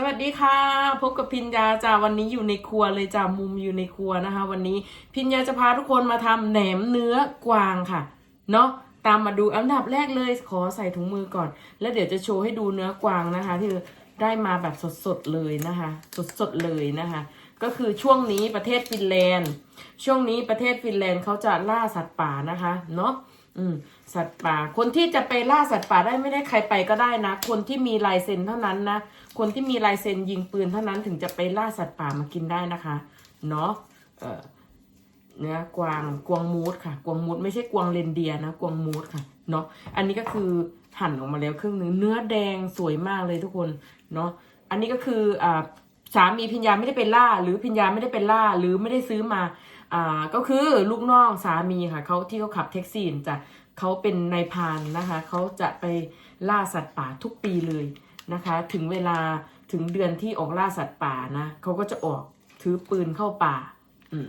สวัสดีค่ะ พบกับพิญญาจ้าวันนี้อยู่ในครัวเลยจ้ามุมอยู่ในครัวนะคะ วันนี้พิญญาจะพาทุกคนมาทำแหนมเนื้อกวางค่ะเนาะตามมาดูอันดับแรกเลยขอใส่ถุงมือก่อน แล้วเดี๋ยวจะโชว์ให้ดูเนื้อกวางนะคะ ที่ได้มาแบบสดๆเลยนะคะ สดๆเลยนะคะ ก็คือช่วงนี้ประเทศฟินแลนด์ ช่วงนี้ประเทศฟินแลนด์เขาจะล่าสัตว์ป่านะคะเนาะ อืมสัตว์ป่า คนที่จะไปล่าสัตว์ป่าได้ไม่ได้ใครไปก็ได้นะ คนที่มีลายเซ็นเท่านั้นนะ คนที่มีลายเซ็นยิงปืนเท่านั้นถึงจะไปล่าสัตว์ป่ามากินได้นะคะ เนาะเออเนื้อกวางกวางมูดค่ะ กวางมูดไม่ใช่กวางเรนเดียร์นะ กวางมูดค่ะ เนาะอันนี้ก็คือหั่นออกมาแล้วครึ่งหนึ่งเนื้อแดงสวยมากเลยทุกคน เนาะอันนี้ก็คืออ่าสามีพิญญาไม่ได้เป็นล่า หรือพิญญาไม่ได้เป็นล่า หรือไม่ได้ซื้อมา อ่าก็คือลูกน้องสามีค่ะเขาที่เขาขับแท็กซี่จะเขาเป็นนายพรานนะคะเขาจะไปล่าสัตว์ป่าทุกปีเลยนะคะ ถึงเวลาถึงเดือนที่ออกล่าสัตว์ป่านะเขาก็จะออกถือปืนเข้าป่า อืม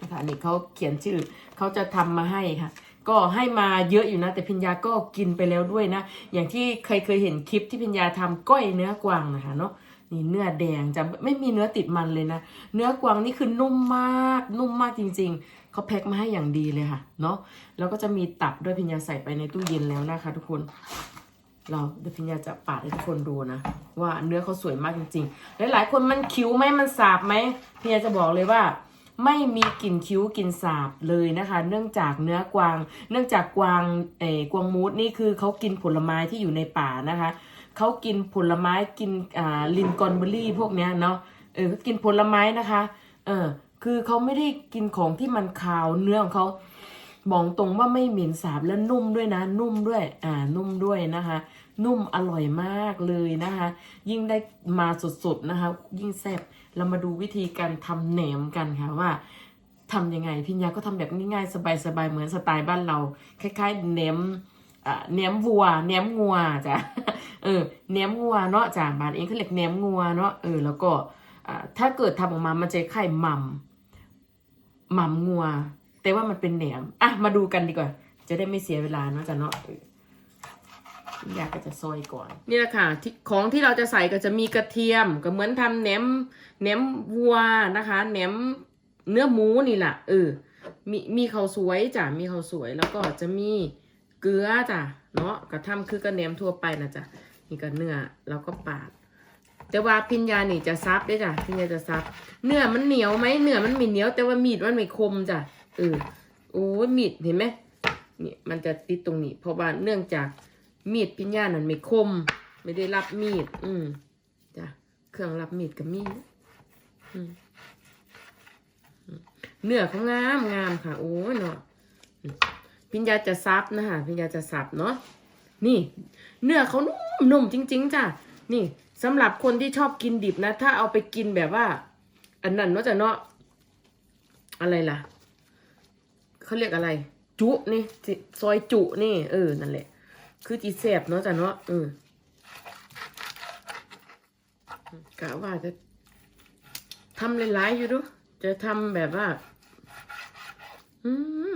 นะคะนี่เขาเขียนชื่อเขาจะทำมาให้ค่ะ ก็ให้มาเยอะอยู่นะ แต่พิญญาก็กินไปแล้วด้วยนะ อย่างที่เคยเคยเห็นคลิปที่พิญญาทำก้อยเนื้อกวางนะคะเนาะ นี่เนื้อแดงจะไม่มีเนื้อติดมันเลยนะ เนื้อกวางนี่คือนุ่มมาก นุ่มมากจริง ๆ เขาแพ็คมาให้อย่างดีเลยค่ะ เนาะแล้วก็จะมีตับด้วยพิญญาใส่ไปในตู้เย็นแล้วนะคะ ทุกคน เราเดี๋ยวพิญญาจะปาดให้ทุกคนดูนะ ว่าเนื้อเขาสวยมากจริงๆหลายๆคนมันคิ้วไหมมันสาบไหมพิญญาจะบอกเลยว่าไม่มีกลิ่นคิ้วกลิ่นสาบเลยนะคะ เนื่องจากเนื้อกวาง เนื่องจากกวางเอ่อกวางมูดนี่คือเขากินผลไม้ที่อยู่ในป่านะคะ เขากินผลไม้กินอ่าลินกอนเบอร์รี่พวกเนี้ยเนาะเออกินผลไม้นะคะเออคือเขาไม่ได้กินของที่มันคาวเนื้อของเขาบอกตรงว่าไม่เหม็นสาบและนุ่มด้วยนะ นุ่มด้วยอ่านุ่มด้วยนะคะ นุ่มอร่อยมากเลยนะคะ ยิ่งได้มาสดๆนะคะ ยิ่งแซ่บเรามาดูวิธีการทำแหนมกันค่ะว่าทำยังไงพิญญาก็ทำแบบง่ายๆ สบายๆเหมือนสไตล์บ้านเรา คล้ายๆแหนม อ่าแหนมวัวแหนมงัวจ้ะเออแหนมงัวเนาะจ้ะบ้านเองเขาเรียกแหนมงัวเนาะเออแล้วก็ถ้าเกิดทำออกมามันจะคล้ายหม่ำหม่ำงัว แต่ว่ามันเป็นแหนมอะมาดูกันดีกว่า จะได้ไม่เสียเวลาเนาะจ้ะเนาะอยากก็จะซอยก่อน นี่แหละค่ะที่ของที่เราจะใส่ก็จะมีกระเทียม ก็เหมือนทำแหนมแหนมวัวนะคะแหนมเนื้อหมูนี่แหละเออมีมีข้าวสวยจ้ะมีข้าวสวยแล้วก็จะมี เกลือจ้ะเนาะก็ทำคือกระแหนมทั่วไปนะจ้ะนี่ก็เนื้อแล้วก็ปาด แต่ว่าพิญญานี่จะซับได้จ้ะพิญญาจะซับ เนื้อมันเหนียวไหมเนื้อมันไม่เหนียว แต่ว่ามีดมันไม่คมจ้ะเออโอ้ยมีดเห็นไหมนี่มันจะติดตรงนี้ เพราะว่าเนื่องจากมีดพิญญานั่นไม่คม ไม่ได้รับมีด อืมจ้ะเครื่องรับมีดกับมีดอืมเนื้อเขางามงามค่ะ โอ้ยเนาะ พิญญาจะซับนะคะพิญญาจะซับเนาะนี่ เนื้อเขานุ่มนุ่มจริง ๆจ้ะนี่สำหรับคนที่ชอบกินดิบนะ ถ้าเอาไปกินแบบว่า อันนั้นเนาะจ้ะเนาะอะไรล่ะเขาเรียกอะไร จุนี่ซอยจุนี่ เออนั่นแหละ คือจีแสบเนาะจ้ะเนาะเออกะว่าจะทำหลายๆอยู่ดูจะทำแบบว่า อืม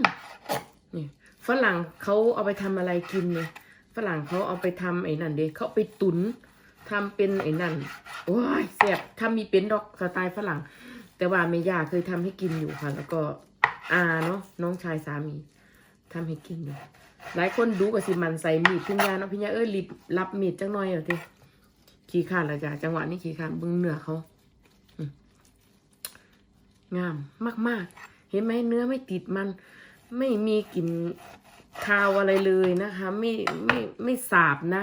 ฝรั่งเขาเอาไปทำอะไรกินเนี่ยฝรั่งเขาเอาไปทำไอ้นั่นเด็เขาไปตุนทำเป็นไอ้นั่นโอ้ยแสบทำมีเป็นดอกสไตล์ฝรั่ง แต่ว่าเมย่าเคยทำให้กินอยู่ค่ะ แล้วก็อาเนาะน้องชายสามีทำให้กินอยู่หลายคนดูกับสิมันใส่มีดพิญญาเนาะพิญญาเอ้ยรีบรับมีดจังหน่อยเหรอทีขี้ขาดละจ้ะจังหวะนี้ขี้ขาดเบึงเนื้อเขาอืมงามมาก ๆ เห็นไหมเนื้อไม่ติดมัน ไม่มีกลิ่นคาวอะไรเลยนะคะ ไม่ไม่ไม่สาบนะ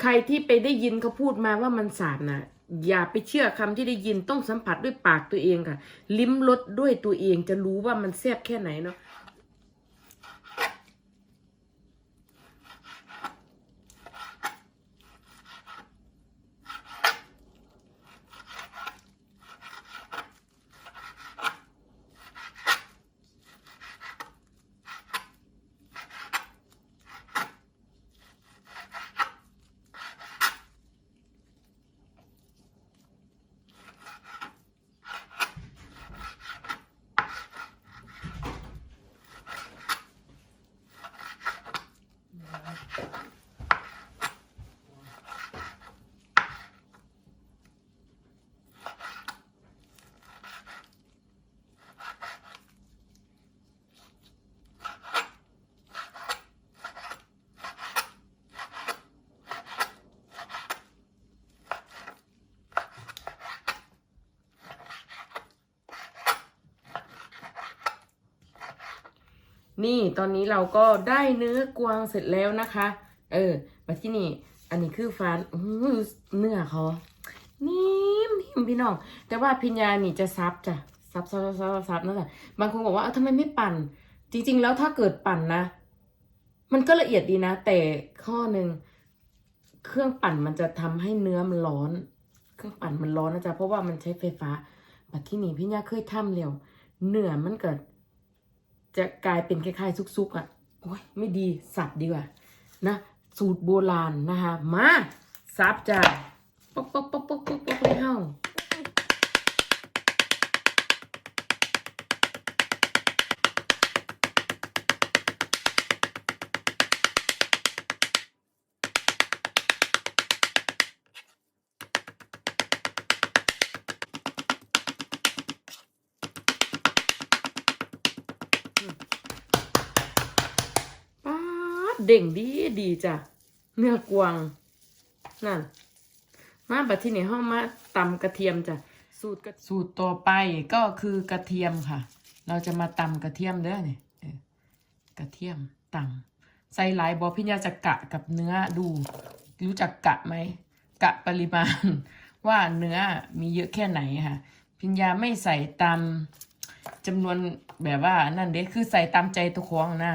ใครที่ไปได้ยินเขาพูดมาว่ามันสาบนะอย่าไปเชื่อคำที่ได้ยินต้องสัมผัสด้วยปากตัวเองค่ะ ลิ้มรสด้วยตัวเองจะรู้ว่ามันแซ่บแค่ไหนเนาะ นี่ตอนนี้เราก็ได้เนื้อกวางเสร็จแล้วนะคะ เออ มาที่นี่ อันนี้คือฟานเนื้อเขานิ่มนิ่มพี่น้อง แต่ว่าพิญญานี่จะซับจ้ะซับซับซับซับซับนะจ๊ะบางคนบอกว่าเอ้าทำไมไม่ปั่น จริง ๆ แล้วถ้าเกิดปั่นนะ มันก็ละเอียดดีนะ แต่ข้อหนึ่งเครื่องปั่นมันจะทำให้เนื้อมันร้อน เครื่องปั่นมันร้อนนะจ๊ะเพราะว่ามันใช้ไฟฟ้าบัดที่นี่พี่ย่าเคยทำแล้วเนื้อมันเกิด จะกลายเป็นคล้ายๆ ซุกๆอะโอ้ยไม่ดีสับดีกว่า นะ สูตรโบราณนะคะมาสับจ้าป๊อกป๊อกป๊อกป๊อกป๊อกป๊อกเลยเฮ้าป๊า ดเด่งดีดีจ้ะเนื้อกวางนั่น มาบัดที่นี่ห้องมาตำกระเทียมจ้ะสูตรสูตรต่อไปก็คือกระเทียมค่ะ เราจะมาตำกระเทียมเด้อเนี่ยกระเทียมตำใส่หลายบอพี่ยาจะกะกับเนื้อดู รู้จักกะไหมกะปริมาณ ว่าเนื้อมีเยอะแค่ไหนค่ะพิญญาไม่ใส่ตามจำนวนแบบว่านั่นเด้คือใส่ตามใจตัวของนะ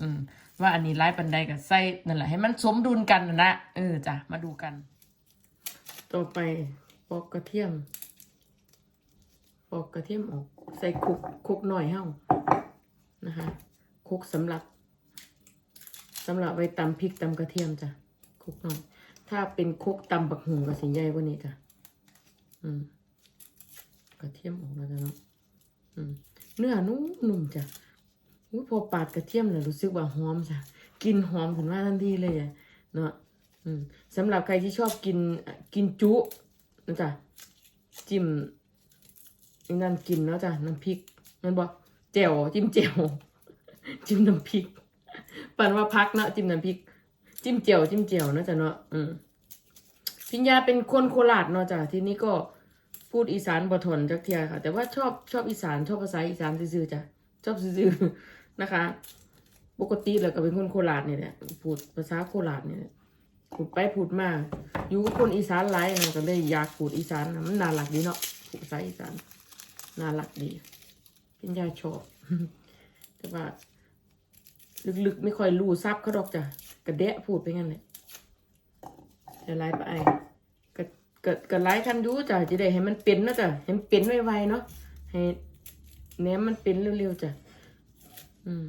อืม ว่าอันนี้ร้ายปันใดกับใส่นั่นแหละให้มันสมดุลกันนะเออจ้ะมาดูกัน ต่อไปปอกกระเทียม ปอกกระเทียมออก ใส่คุกคุกหน่อยเฮ้านะคะคุกสำหรับสำหรับไว้ตำพริกตำกระเทียมจ้ะคุกหน่อย ถ้าเป็นคุกตำบักหุงก็สิใหญ่กว่านี้จ้ะอืมกระเทียมออกแล้วจ้ะเนาะอืมเนื้อนุ่มนุ่มจ้ะ อุ๊ยพอปาดกระเทียมเนี่ยรู้สึกว่าหอมจ้ะกินหอมขึ้นมาทันทีเลยอะเนาะอืมสำหรับใครที่ชอบกินกินจุนะจ๊ะจิ้มนั่นกินเนาะจ้ะน้ำพริกนั่นบอกแจ่วจิ้มแจ่วจิ้มน้ำพริกปันว่าพักเนาะจิ้มน้ำพริก จิ้มแจ่วจิ้มแจ่วเนาะจ้ะเนาะอืมพิญญาเป็นคนโคราชเนาะจ้ะทีนี้ก็พูดอีสานบ่ทนจักเทียค่ะ แต่ว่าชอบชอบอีสานชอบภาษาอีสานซื่อๆจ้ะชอบซื่อๆ นะคะ ปกติแล้วก็เป็นคนโคราชนี่แหละพูดภาษาโคราชนี่แหละพูดไปพูดมาอยู่กับคนอีสานหลายนะก็เลยอยากพูดอีสานนะมันน่ารักดีเนาะพูดภาษาอีสานน่ารักดีเป็นยาชอบแต่ว่า ลึกๆ ไม่ค่อยรู้ซับเขาดอกจ้ะกระเดะพูดไปงั้นเลยจะไล่ไปก็ก็ก็ไล่คันยูจ้ะจะได้ให้มันเป็นนะจ้ะให้มันเป็นไวๆเนาะให้แหนมมันเป็นเร็วๆจ้ะ อืม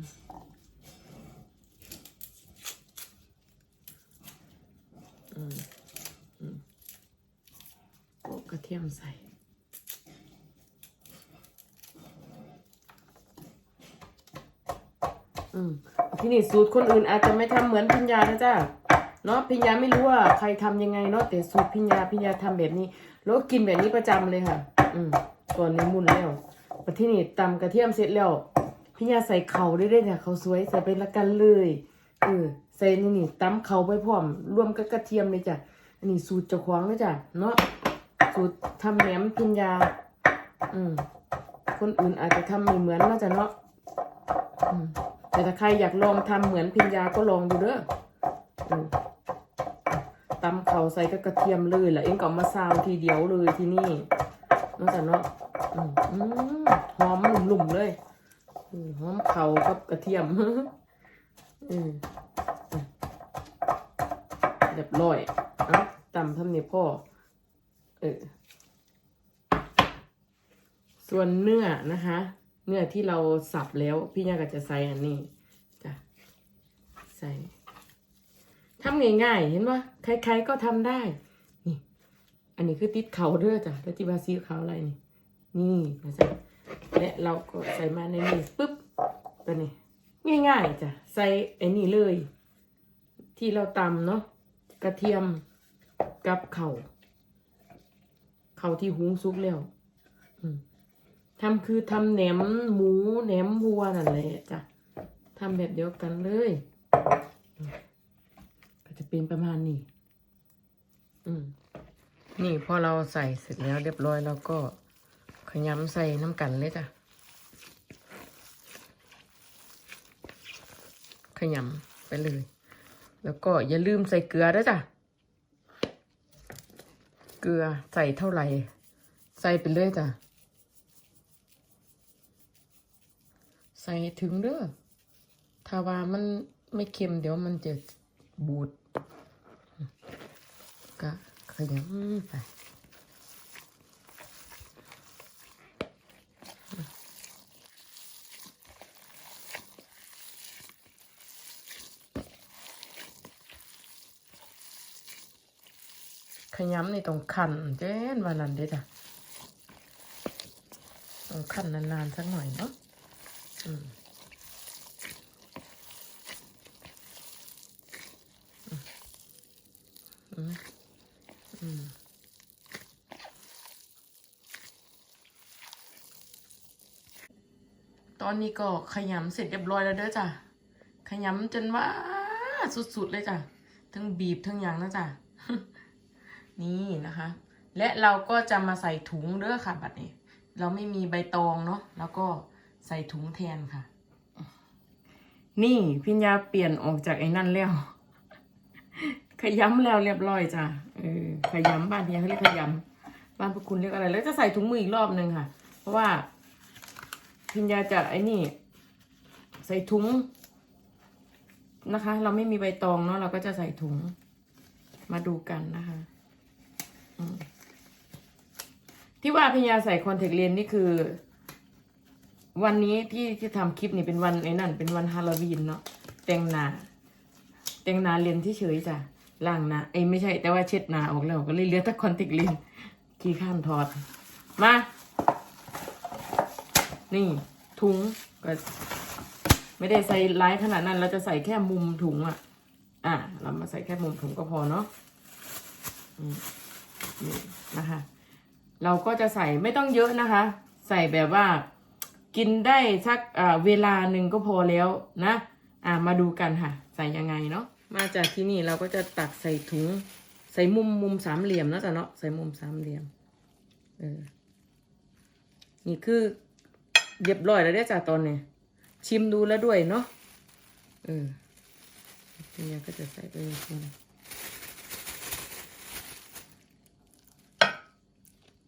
อืมอืมโปะกระเทียมใส่อืมที่นี่สูตรคนอื่นอาจจะไม่ทำเหมือนพิญญานะจ๊ะเนาะพิญญาไม่รู้ว่าใครทำยังไงเนาะแต่สูตรพิญญาพิญญาทำแบบนี้ แล้วกินแบบนี้ประจำเลยค่ะ อืมส่วนในมุนแล้วที่นี่ตำกระเทียมเสร็จแล้ว พิญญาใส่เขาได้ด้วยเนี่ยเขาสวยใส่ไปละกันเลยเออใส่นี่นี่ตำเขาไปพร้อมรวมกับกระเทียมเลยจ้ะอันนี้สูตรเจ้าของเลยจ้ะเนาะสูตรทำแหนมพิญญา อืมคนอื่นอาจจะทำไม่เหมือนนะจ๊ะเนาะอืมแต่ถ้าใครอยากลองทำเหมือนพิญญาก็ลองดูเด้ออืมตำเขาใส่กับกระเทียมเลยแหละเองก็มาซาวทีเดียวเลยที่นี่นอกจากเนาะอืมหอมหนุ่มๆเลย หอมเขากับกระเทียมอืมเรียบร้อยเอะตำทำเนี่พ่อ เออ ส่วนเนื้อนะคะ เนื้อที่เราสับแล้วพี่ย่าก็จะใส่อันนี้จ้ะใส่ทำง่ายๆ เห็นว่าใครๆก็ทำได้ นี่ อันนี้คือติดเขาเด้อจ้ะแล้วที่บาซีเขาอะไรนี่ นี่นะจ๊ะ และเราก็ใส่มาในนี้ปุ๊บตัวนี้ ง่ายๆจ้ะใส่ไอ้นี่เลย ที่เราตำเนาะกระเทียมกับเข่าเข่าที่หุงสุกแล้วทำคือทำแหนมหมูแหนมวัวนั่นแหละจ้ะทำแบบเดียวกันเลย ก็จะเป็นประมาณนี้ อืมนี่พอเราใส่เสร็จแล้วเรียบร้อยแล้วก็ ขยำใส่น้ำกันเลยจ้ะขยำไปเลย แล้วก็อย่าลืมใส่เกลือด้วยจ้ะ เกลือใส่เท่าไหร่ ใส่ไปเลยจ้ะ ใส่ถึงเด้อ ถ้าว่ามันไม่เค็มเดี๋ยวมันจะบูด ก็ขยำไป ขย้ำนี่ต้องขันเจ้นวันนั้นเด้จ้ะต้องขันนานๆสักหน่อยเนาะอืมอืมอืมตอนนี้ก็ขยำเสร็จเรียบร้อยแล้วเด้อจ้ะ ขยำจนว่าสุดๆเลยจ้ะ ทั้งบีบทั้งอย่างนะจ้ะ นี่นะคะ และเราก็จะมาใส่ถุงเด้อค่ะบัดนี้ เราไม่มีใบตองเนาะแล้วก็ใส่ถุงแทนค่ะ นี่พิญญาเปลี่ยนออกจากไอ้นั่นแล้ว ขยำแล้วเรียบร้อยจ้ะเออขยำบ้านพิญญาเขาเรียกขยำบ้านพวกคุณเรียกอะไร แล้วจะใส่ถุงมืออีกรอบหนึ่งค่ะ เพราะว่าพิญญาจะไอ้นี่ ใส่ถุงนะคะ เราไม่มีใบตองเนาะเราก็จะใส่ถุงมาดูกันนะคะ ที่ว่าพญาใส่คอนแทคเลนส์นี่คือ วันนี้ที่ที่ทำคลิปนี่เป็นวันไอ้นั่น เป็นวันฮาโลวีนเนาะแต่งหนาแต่งหนาเลนที่เฉยจ้ะล่างหนาไอ้ไม่ใช่แต่ว่าเช็ดหนาออกแล้วก็เลยเหลือแต่คอนแทคเลนส์ขี้ข้านถอด มา นี่ ถุงก็ไม่ได้ใส่ไลายขนาดนั้น เราจะใส่แค่มุมถุงอะ อะ เรามาใส่แค่มุมถุงก็พอเนาะ นี่นะคะ เราก็จะใส่ไม่ต้องเยอะนะคะ ใส่แบบว่ากินได้สักเวลาหนึ่งก็พอแล้วนะ อ่ามาดูกันค่ะ ใส่ยังไงเนาะมาจากที่นี่เราก็จะตักใส่ถุง ใส่มุมมุมสามเหลี่ยมนะจ้ะเนาะใส่มุมสามเหลี่ยมเออนี่คือเรียบร้อยแล้วได้จ้ะตอนนี้ชิมดูแล้วด้วยเนาะเออทีนี้ก็จะใส่ไปในถุง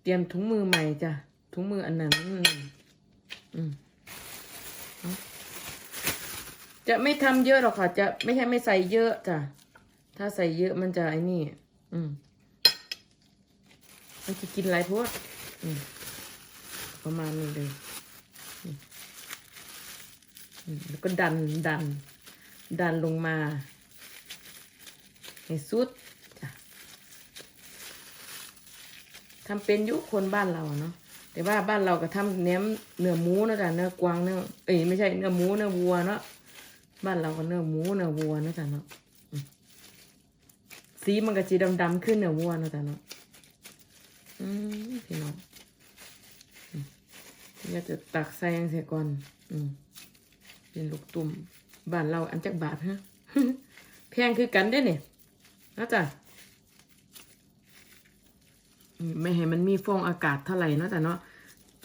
เตรียมถุงมือใหม่จ้ะถุงมืออันนั้นอืมจะไม่ทำเยอะหรอกค่ะ จะไม่ใช่ไม่ใส่เยอะจ้ะถ้าใส่เยอะมันจะไอ้นี่ อืมมันจะกินอะไรพวกอืมประมาณนี้เลยอืมแล้วก็ดันดัน ดันลงมา ให้สุดจ้ะ ทำเป็นยุคนบ้านเราเนาะแต่ว่าบ้านเราก็ทำเนื้อเนื้อหมูนะจ๊ะเนื้อกวางเนื้อเอ้ยไม่ใช่เนื้อหมูเนื้อวัวเนาะบ้านเราก็เนื้อหมูเนื้อวัวนะจ๊ะเนาะสีมันก็จีดำๆขึ้นเนื้อวัวนะจ๊ะเนาะอืมพี่น้องอืมก็จะตักใส่ยังเสียก่อน อืมเป็นลูกตุ่มบ้านเราอันจักบาทฮะแพงคือกันได้เนี่ยนะจ๊ะ ไม่ให้มันมีฟองอากาศเท่าไหร่นะแต่เนาะ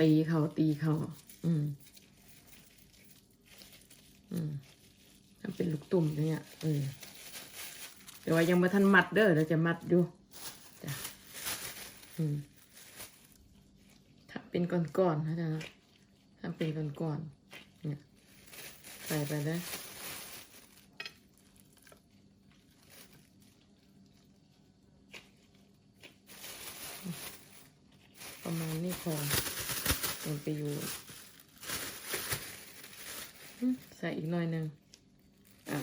ตีเขาตีเขาอืม อืมทำเป็นลูกตุ่มเนี่ยเออแต่ว่ายังไม่ทันมัดเด้อเราจะมัดอยู่จ้ะอืมทำเป็นก้อนๆนะจ๊ะเนาะทำเป็นก้อนๆเนี่ยใส่ไปเลย ประมาณนี้พอมันไปอยู่ใส่อีกหน่อยหนึ่งอะ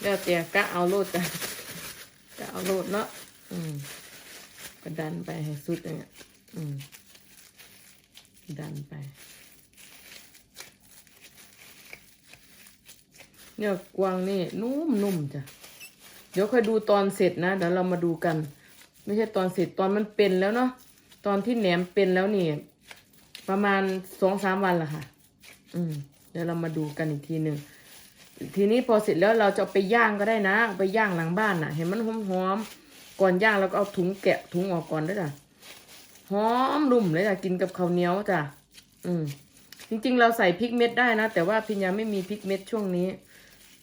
เดี๋ยวเตียกะเอาโลดจ้ะกะเอาโลดเนาะอืมก็ดันไปให้สุดอย่างเงี้ยอืมดันไปเนี่ยกวางนี่นุ่มนุ่มจ้ะเดี๋ยวค่อยดูตอนเสร็จนะเดี๋ยวเรามาดูกัน ไม่ใช่ตอนเสร็จตอนมันเป็นแล้วเนาะ ตอนที่แหนมเป็นแล้วนี่ ประมาณสองสามวันละค่ะ อืม เดี๋ยวเรามาดูกันอีกทีหนึ่งทีนี้พอเสร็จแล้วเราจะไปย่างก็ได้นะไปย่างหลังบ้านน่ะ เห็นมันหอมหอมๆก่อนย่างเราก็เอาถุงแกะถุงออกก่อนด้วยจ้ะหอมรุ่มเลยจ้ะกินกับข้าวเหนียวจ้ะอืม จริงๆ เราใส่พริกเม็ดได้นะแต่ว่าพิญญาไม่มีพริกเม็ดช่วงนี้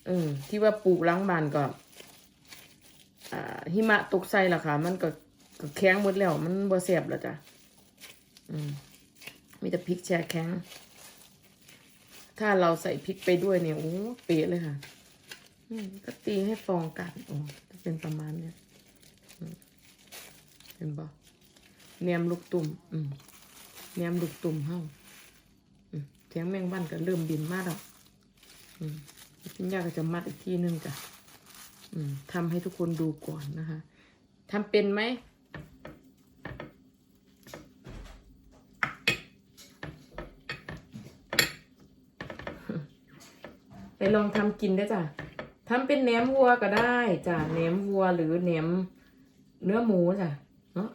เออที่ว่าปลูกหล้างบานก็ อ่าหิมะตกใส่ละค่ะ มันก็ ก็แข็งหมดแล้ว มันบ่แสบแล้วจ้ะอืมมีแต่พริกแช่แข็งถ้าเราใส่พริกไปด้วยเนี่ยโอ้เป๊ะเลยค่ะก็ตีให้ฟองกันโอ้จะเป็นประมาณเนี้ยเห็นปะเนียมลูกตุ่มอืมเนียมลูกตุ่มเฮ้าอืมเสียงแมงวันก็เริ่มบินมาแล้วอืมพี่ยาก็จะมัดอีกทีนึงจ้ะอืมทำให้ทุกคนดูก่อนนะคะทำเป็นไหม ไปลองทำกินได้จ้ะทำเป็นแหนมวัวก็ได้จ้ะแหนมวัวหรือแหนมเนื้อหมูจ้ะเนาะ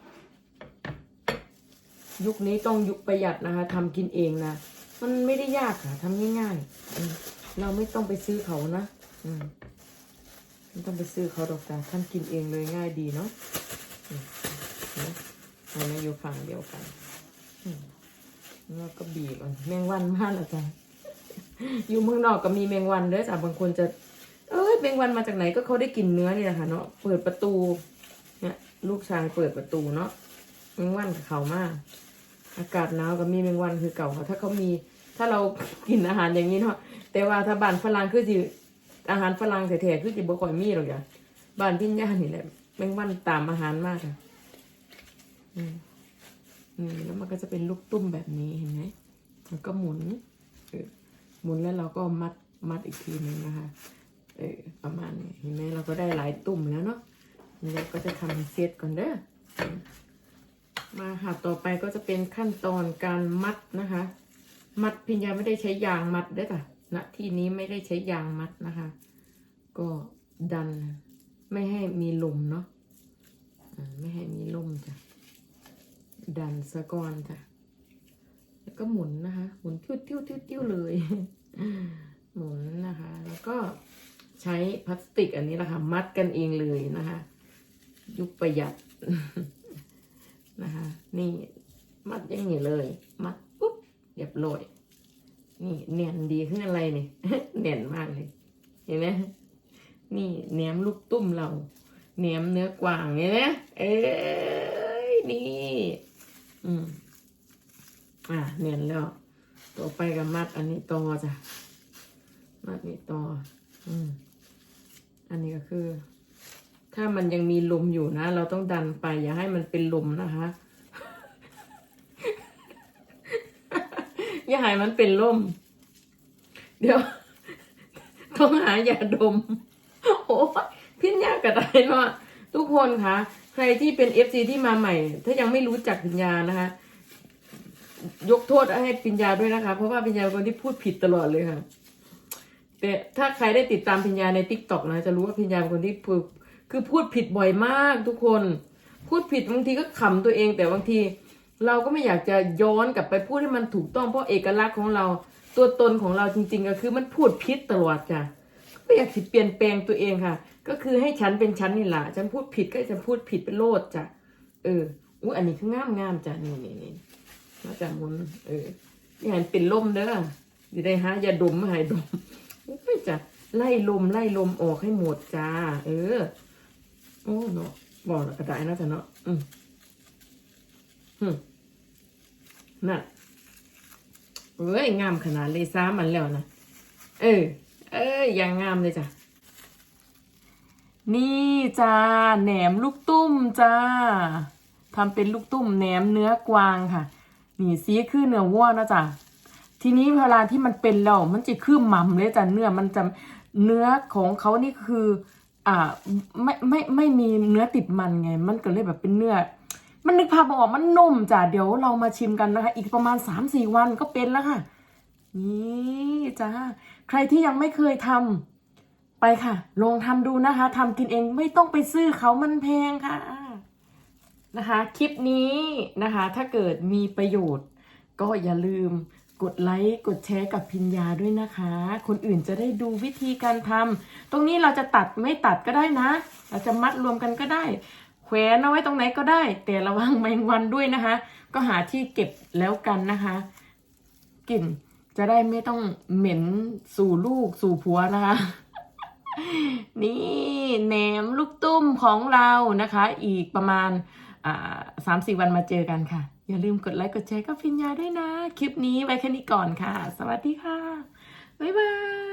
ยุคนี้ต้องยุคประหยัดนะคะทำกินเองนะมันไม่ได้ยากค่ะทำง่ายๆเราไม่ต้องไปซื้อเขานะอืมไม่ต้องไปซื้อเขาดอกจ้ะทำกินเองเลยง่ายดีเนาะอืมเห็นไหมอันนี้อยู่ฝั่งเดียวกันอืมแล้วก็บีบอะแมงวันมากเลยจ้ะ อยู่เมืองนอกก็มีแมงวันด้อจ้ะบางคนจะ เอ้ยแมงวันมาจากไหนก็เขาได้กินเนื้อนี่แหละค่ะเนาะเปิดประตูเนี่ยลูกชายเปิดประตูเนาะแมงวันกับเขามาก อากาศหนาวก็มีแมงวันคือเก่าค่ะถ้าเขามีถ้าเรากินอาหารอย่างนี้เนาะแต่ว่าถ้าบ้านฝรั่งคือสิอาหารฝรั่งแท้ๆคือสิบ่ค่อยมีหรอกจ้ะบ้านพิญญานี่แหละแมงวันตามอาหารมากค่ะอืมนี่แล้วมันก็จะเป็นลูกตุ้มแบบนี้เห็นไหมแล้วก็หมุนเออ หมุนแล้วเราก็มัดมัดอีกทีหนึ่งนะคะเออประมาณนี้เห็นไหมเราก็ได้หลายตุ่มแล้วเนาะนี่เราก็จะทำเซตก่อนเด้อมาค่ะต่อไปก็จะเป็นขั้นตอนการมัดนะคะ มัดพิญญาไม่ได้ใช้ยางมัดเด้อค่ะณที่นี้ไม่ได้ใช้ยางมัดนะคะ ก็ดันไม่ให้มีลมเนาะอ่าไม่ให้มีลมจ้ะดันสะก่อนจ้ะ แล้วก็หมุนนะคะ หมุนติ้วติ้วติ้วติ้วเลย หมุนนะคะ แล้วก็ใช้พลาสติกอันนี้แหละค่ะ มัดกันเองเลยนะคะ ยุคประหยัดนะคะ นี่มัดอย่างนี้เลย มัดปุ๊บเรียบร้อยนี่เนียนดีขึ้นอะไรเนี่ยเนียนมากเลย เห็นไหมนี่แหนมลูกตุ้มเราแหนมเนื้อกวางเห็นไหมเอ้ยนี่ อืม อะเนียนแล้ว ต่อไปกับมัดอันนี้ต่อจ้ะ มัดนี้ต่อ อืม อันนี้ก็คือ ถ้ามันยังมีลมอยู่นะ เราต้องดันไป อย่าให้มันเป็นลมนะคะ อย่าให้มันเป็นลม เดี๋ยว ต้องหายาดม โอ้พิญญากระไดเนาะทุกคนคะใครที่เป็นเอฟซีที่มาใหม่ ถ้ายังไม่รู้จักพิญญานะคะ ยกโทษให้ปิญญาด้วยนะคะ เพราะว่าปิญญาเป็นคนที่พูดผิดตลอดเลยค่ะ แต่ถ้าใครได้ติดตามปิญญาในทิกตอกนะ จะรู้ว่าปิญญาเป็นคนที่พูดคือพูดผิดบ่อยมากทุกคน พูดผิดบางทีก็ขำตัวเอง แต่บางทีเราก็ไม่อยากจะย้อนกลับไปพูดให้มันถูกต้องเพราะเอกลักษณ์ของเราตัวตนของเราจริง ๆ ก็คือมันพูดผิดตลอดจ้ะไม่อยากสิเปลี่ยนแปลงตัวเองค่ะ ก็คือให้ฉันเป็นฉันนี่แหละฉันพูดผิดก็จะพูดผิดเป็นโลดจ้ะเอออุ้ยอันนี้คืองามงามจ้ะนี่นี่นี่ มาจากมุนเอออย่าให้เป็นลมเด้อสิได้หายาดมมาให้ดมไม่จะไล่ลมไล่ลมออกให้หมดจ้า เออ โอ้เนาะบอกแล้วก็ได้นะจ๊ะเนาะอืมหึน่ะเอ้ยงามขนาดเลยซ้ามันแล้วนะเออ เอ้ยยังงามเลยจ้ะนี่จ้าแหนมลูกตุ้มจ้าทำเป็นลูกตุ้มแหนมเนื้อกวางค่ะ นี่สีคือเนื้อวัวนะจ้ะทีนี้เวลาที่มันเป็นแล้วมันจะคือหม่ำเลยจ้ะเนื้อมันจะเนื้อของเขานี่คือ อ่าไม่ไม่ไม่มีเนื้อติดมันไง มันก็เลยแบบเป็นเนื้อ มันนึกภาพออกมันนุ่มจ้ะเดี๋ยวเรามาชิมกันนะคะ อีกประมาณสามสี่วันก็เป็นแล้วค่ะ นี่จ้าใครที่ยังไม่เคยทำไปค่ะ ลองทำดูนะคะทำกินเองไม่ต้องไปซื้อเขามันแพงค่ะ นะคะ คลิปนี้นะคะ ถ้าเกิดมีประโยชน์ ก็อย่าลืมกดไลค์กดแชร์กับพิญญาด้วยนะคะ คนอื่นจะได้ดูวิธีการทำตรงนี้เราจะตัดไม่ตัดก็ได้นะ เราจะมัดรวมกันก็ได้ แขวนเอาไว้ตรงไหนก็ได้ แต่ระวังแมงวันด้วยนะคะ ก็หาที่เก็บแล้วกันนะคะ กลิ่นจะได้ไม่ต้องเหม็นสู่ลูกสู่ผัวนะคะ นี่แหนมลูกตุ้มของเรานะคะ อีกประมาณ สามสี่วันมาเจอกันค่ะ อย่าลืมกดไลค์กดแชร์กับฟินยาด้วยนะ คลิปนี้ไว้แค่นี้ก่อนค่ะ สวัสดีค่ะ บ๊ายบาย